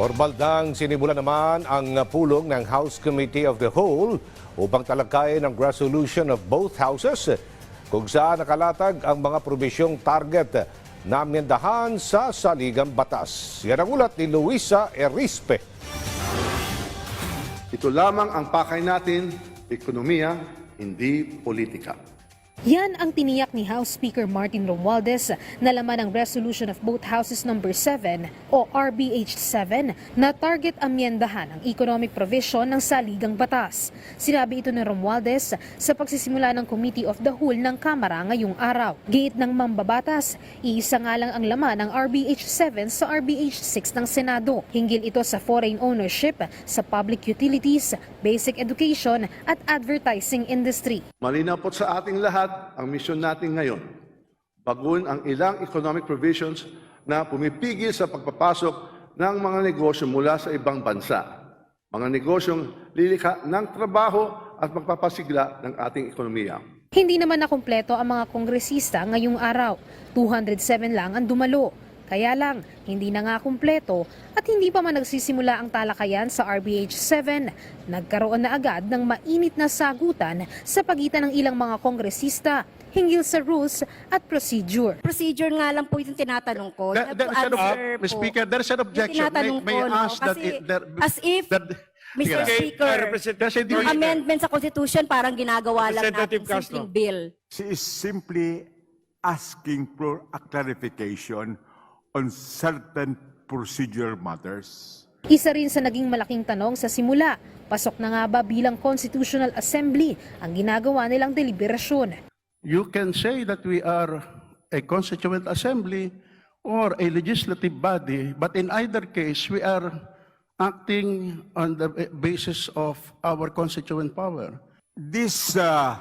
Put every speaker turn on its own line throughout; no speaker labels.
Orbaldang sinimula naman ang pulong ng House Committee of the Whole upang talakayin ang resolution of both houses kung saan nakalatag ang mga probisyong target na amyendahan sa saligang batas. Yan ang ulat ni Luisa Erispe.
Ito lamang ang pakay natin, ekonomiya, hindi politika.
Yan ang tiniyak ni House Speaker Martin Romualdez na laman ng Resolution of both Houses number 7 o RBH 7 na target amyendahan ang economic provision ng saligang batas. Sinabi ito ni Romualdez sa pagsisimula ng Committee of the Whole ng Kamara ngayong araw. Giit ng mambabatas, iisa nga lang ang laman ng RBH 7 sa RBH 6 ng Senado. Hinggil ito sa foreign ownership sa public utilities, basic education at advertising industry.
Malinaw po sa ating lahat ang misyon natin ngayon. Bagun ang ilang economic provisions na pumipigil sa pagpapasok ng mga negosyo mula sa ibang bansa. Mga negosyong lilikha ng trabaho at magpapasigla ng ating ekonomiya.
Hindi naman nakumpleto ang mga kongresista ngayong araw. 207 lang ang dumalo. Kaya lang, hindi na nga kumpleto at hindi pa man nagsisimula ang talakayan sa RBH 7. Nagkaroon na agad ng mainit na sagutan sa pagitan ng ilang mga kongresista hinggil sa rules at procedure.
procedure nga lang po yung tinatanong ko.
There
to
is an,
answer
ob- Ms. Speaker, there is an objection. May, may
ko,
I
no?
ask that
Kasi
it, there,
as if,
that,
Mr.
Yeah.
Speaker,
There's a
yung amendment sa Constitution parang ginagawa lang natin simpleng bill.
She is simply asking for a clarification on certain procedural matters.
Isa rin sa naging malaking tanong sa simula, pasok na nga ba bilang Constitutional Assembly ang ginagawa nilang deliberasyon?
you can say that we are a constituent assembly or a legislative body, but in either case, we are acting on the basis of our constituent power.
This uh,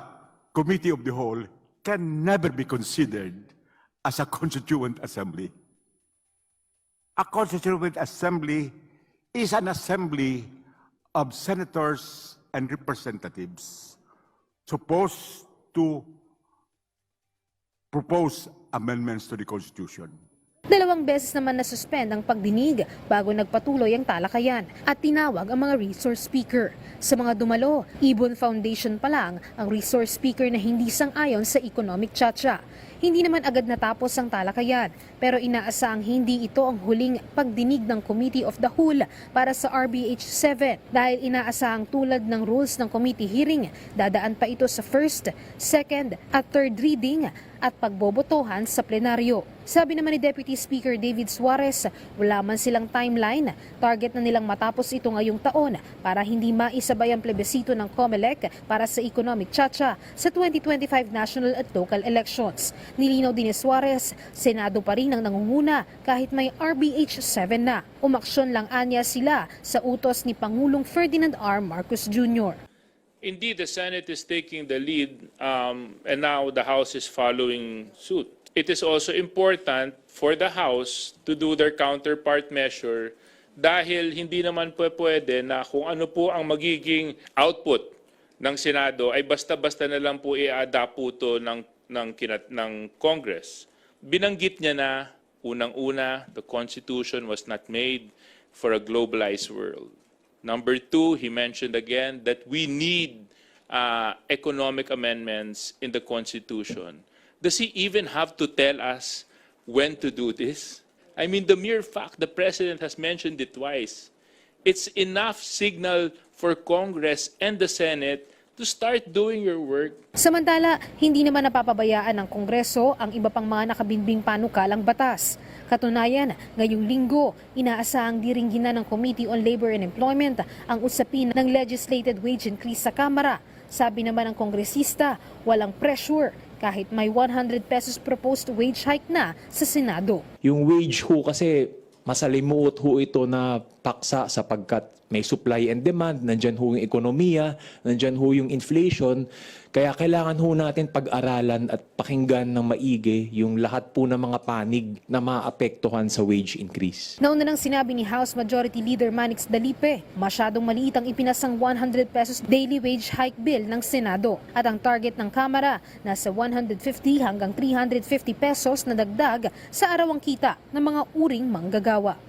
committee of the whole can never be considered as a constituent assembly. A constituent assembly is an assembly of senators and representatives supposed to propose amendments to the Constitution.
Dalawang beses naman na-suspend ang pagdinig bago nagpatuloy ang talakayan at tinawag ang mga resource speaker. Sa mga dumalo, Ibon Foundation pa lang ang resource speaker na hindi sang-ayon sa economic chacha. Hindi naman agad natapos ang talakayan pero inaasahang hindi ito ang huling pagdinig ng Committee of the Whole para sa RBH 7 dahil inaasahang tulad ng rules ng committee hearing, dadaan pa ito sa first, second at third reading at pagbobotohan sa plenaryo. Sabi naman ni Deputy Speaker David Suarez, wala man silang timeline. Target na nilang matapos ito ngayong taon para hindi maisabay ang plebisito ng COMELEC para sa economic chacha sa 2025 national at local elections. Nilinaw din ni Suarez, Senado pa rin ang nangunguna kahit may RBH 7 na. Umaksyon lang anya sila sa utos ni Pangulong Ferdinand R. Marcos Jr.
Indeed, the Senate is taking the lead, um, and now the House is following suit. It is also important for the House to do their counterpart measure dahil hindi naman po pwede na kung ano po ang magiging output ng Senado ay basta-basta na lang po i-adapt po ito ng, ng, kinat, ng Congress. Binanggit niya na, unang-una, the Constitution was not made for a globalized world. Number two, he mentioned again that we need uh, economic amendments in the Constitution. Does he even have to tell us when to do this? I mean, the mere fact the President has mentioned it twice, it's enough signal for Congress and the Senate to start doing your work
Samantala, hindi naman napapabayaan ng Kongreso ang iba pang mga nakabinbing panukalang batas. Katunayan, ngayong linggo, inaasahang diringgina ng Committee on Labor and Employment ang usapin ng legislated wage increase sa Kamara. Sabi naman ng kongresista, walang pressure kahit may 100 pesos proposed wage hike na sa Senado.
Yung wage ho kasi masalimuot ho ito na paksa sapagkat may supply and demand, nandyan ho yung ekonomiya, nandyan ho yung inflation. Kaya kailangan ho natin pag-aralan at pakinggan ng maigi yung lahat po ng mga panig na maapektuhan sa wage increase.
Nauna nang sinabi ni House Majority Leader Manix Dalipe, masyadong maliit ang ipinasang 100 pesos daily wage hike bill ng Senado at ang target ng Kamara nasa 150 hanggang 350 pesos na dagdag sa arawang kita ng mga uring manggagawa.